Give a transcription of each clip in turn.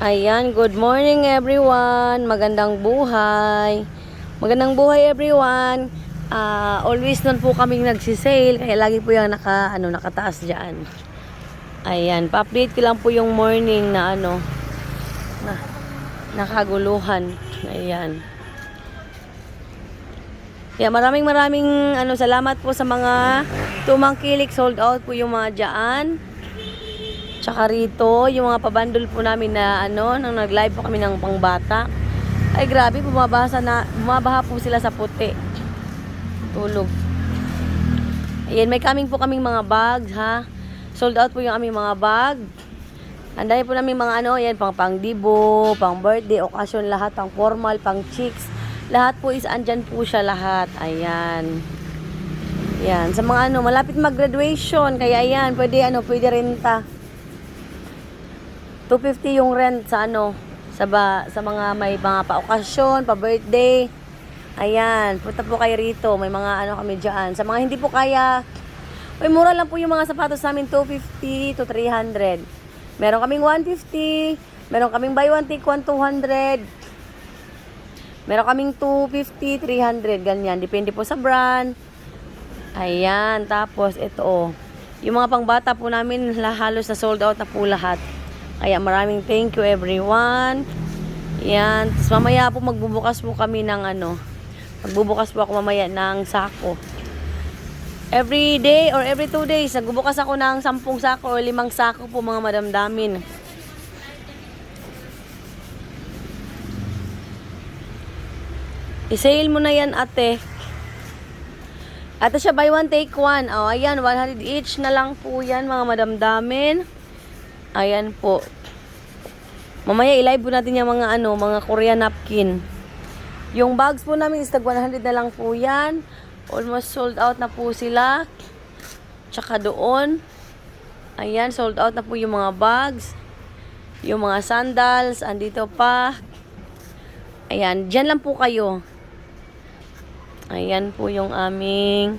Ayan, good morning everyone. Magandang buhay. Magandang buhay everyone. Ah, always nun po kaming nagsisale kaya lagi po yung naka ano nakataas diyan. Ayan, pa-update ko lang po yung morning na ano na nakaguluhan. Ayan. Kaya maraming maraming ano salamat po sa mga tumangkilik sold out po yung mga diyan. Tsaka rito, yung mga pabandol po namin na ano, nang nag-live po kami ng pangbata. Ay grabe, bumabasa na, bumabaha po sila sa puti. Tulog. Ayan, may coming po kaming mga bags, ha. Sold out po yung aming mga bag. Ang dami po namin mga ano, yan, pang pang dibo, pang birthday, occasion, lahat, pang formal, pang chicks. Lahat po is andyan po siya lahat. Ayan. Yan, sa mga ano, malapit mag-graduation, kaya ayan, pwede ano, pwede renta. 250 yung rent sa ano, sa ba, sa mga may mga pa-okasyon, pa-birthday. Ayan, punta po kayo rito. May mga ano kami diyan. Sa mga hindi po kaya, may mura lang po yung mga sapatos namin, 250 to 300. Meron kaming 150, meron kaming buy one take one 200. Meron kaming 250, 300, ganyan. Depende po sa brand. Ayan, tapos ito oh. Yung mga pangbata po namin, halos na sold out na po lahat. Kaya maraming thank you everyone. Yan. Tapos mamaya po magbubukas po kami ng ano. Magbubukas po ako mamaya ng sako. Every day or every two days, nagbubukas ako ng sampung sako or limang sako po mga madamdamin. I-sale mo na yan ate. Ate siya buy one take one. Oh, ayan, 100 each na lang po yan mga madamdamin. Ayan po. Mamaya i-live po natin yung mga ano, mga Korean napkin. Yung bags po namin is tag 100 na lang po yan. Almost sold out na po sila. Tsaka doon. Ayan, sold out na po yung mga bags. Yung mga sandals, andito pa. Ayan, dyan lang po kayo. Ayan po yung aming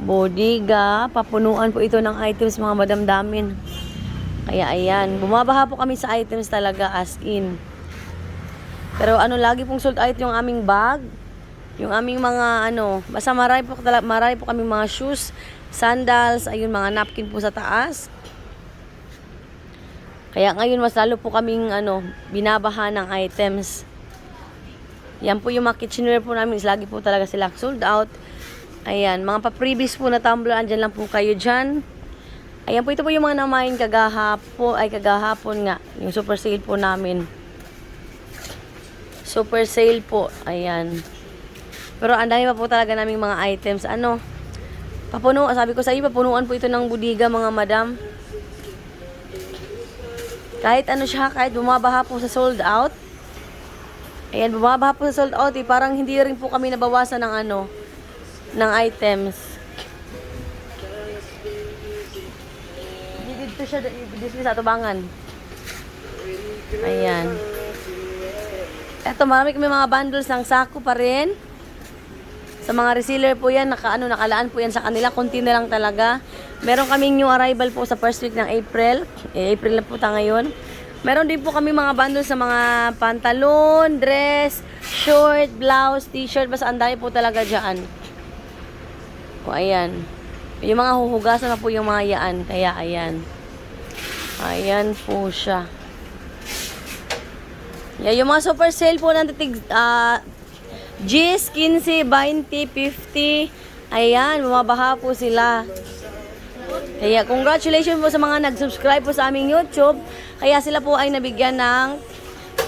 bodega. Papunuan po ito ng items mga madamdamin. Kaya ayan, bumabaha po kami sa items talaga as in. Pero ano, lagi pong sold out yung aming bag. Yung aming mga ano, basta marami po, tala- marami po kami mga shoes, sandals, ayun mga napkin po sa taas. Kaya ngayon mas lalo po kaming ano, binabaha ng items. Yan po yung mga kitchenware po namin, lagi po talaga sila sold out. Ayan, mga pa-previous po na tumbler, andyan lang po kayo dyan. Ayan po, ito po yung mga namain kagahapon, ay kagahapon nga, yung super sale po namin. Super sale po, ayan. Pero ang dami pa po talaga naming mga items. Ano, papuno, sabi ko sa iyo, papunuan po ito ng budiga mga madam. Kahit ano siya, kahit bumabaha po sa sold out. Ayan, bumabaha po sa sold out, eh, parang hindi rin po kami nabawasan ng ano, ng items. Siya, dito sa tubangan. Ayan. Eto, marami kami mga bundles ng sako pa rin. Sa mga reseller po yan, naka, ano, nakalaan po yan sa kanila. Kunti na lang talaga. Meron kaming new arrival po sa first week ng April. Eh, April na po tayo ngayon. Meron din po kami mga bundles sa mga pantalon, dress, short, blouse, t-shirt. Basta ang po talaga dyan. O, ayan. Yung mga huhugasan na po yung mga yaan. Kaya, ayan. Ayan po siya. Yeah, yung mga super sale po ng tig ah G's, 15, 20, 50. Ayan, bumabaha po sila. Kaya congratulations po sa mga nag-subscribe po sa aming YouTube. Kaya sila po ay nabigyan ng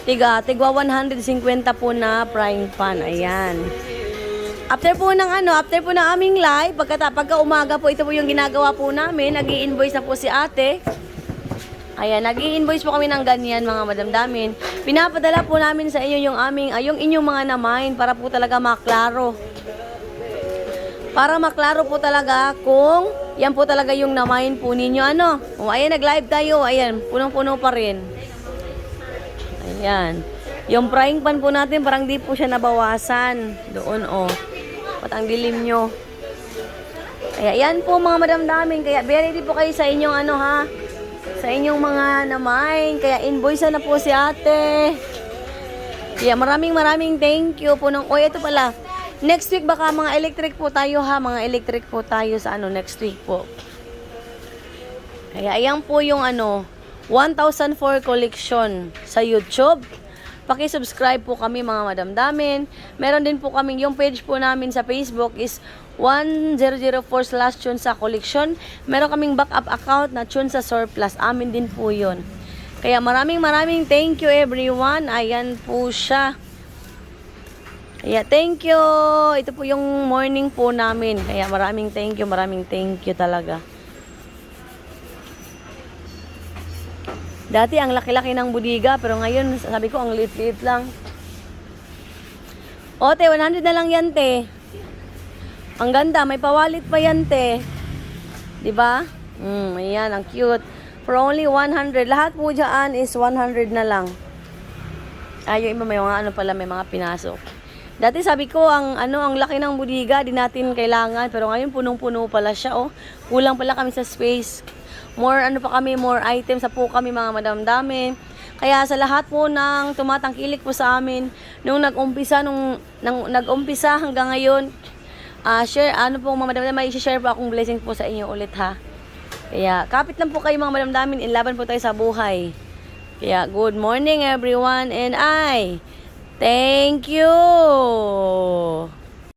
tiga, tigwa 150 po na frying pan. Ayan. After po ng ano, after po ng aming live, pagka, pagka umaga po, ito po yung ginagawa po namin. nag invoice na po si ate. Ayan, nag invoice po kami ng ganyan mga madamdamin. Pinapadala po namin sa inyo yung aming, ay, yung inyong mga namain para po talaga maklaro. Para maklaro po talaga kung yan po talaga yung namain po ninyo. Ano? O, ayan, nag-live tayo. Ayan, punong-puno pa rin. Ayan. Yung frying pan po natin, parang di po siya nabawasan. Doon, oh. Pat ang dilim nyo. Kaya yan po mga madamdamin. Kaya very ready po kayo sa inyong ano ha sa inyong mga namain. Kaya invoice na po si ate. Kaya maraming maraming thank you po ng... Oy, ito pala. Next week baka mga electric po tayo ha. Mga electric po tayo sa ano next week po. Kaya ayan po yung ano, 1004 collection sa YouTube. Paki-subscribe po kami mga madamdamin. Meron din po kami yung page po namin sa Facebook is 1004 slash sa collection. Meron kaming backup account na Chun sa surplus. Amin din po yun. Kaya maraming maraming thank you everyone. Ayan po siya. Kaya thank you. Ito po yung morning po namin. Kaya maraming thank you, maraming thank you talaga. Dati ang laki-laki ng budiga, pero ngayon sabi ko ang liit-liit lang. O, te, 100 na lang yan, te. Ang ganda, may pawalit pa yan, te. 'Di ba? Mm, ayan, ang cute. For only 100. Lahat po dyan is 100 na lang. Ay, yung iba may mga ano pala, may mga pinasok. Dati sabi ko, ang ano, ang laki ng budiga, di natin kailangan. Pero ngayon, punong-puno pala siya, oh. Kulang pala kami sa space. More, ano pa kami, more items sa po kami, mga madamdami. Kaya sa lahat po ng tumatangkilik po sa amin, nung nag-umpisa, nung, nang, nag-umpisa hanggang ngayon, ah share, ano po, mga madamdami, may share po akong blessing po sa inyo ulit, ha. Kaya, kapit lang po kayo, mga madamdamin, inlaban po tayo sa buhay. Kaya, good morning everyone and I thank you.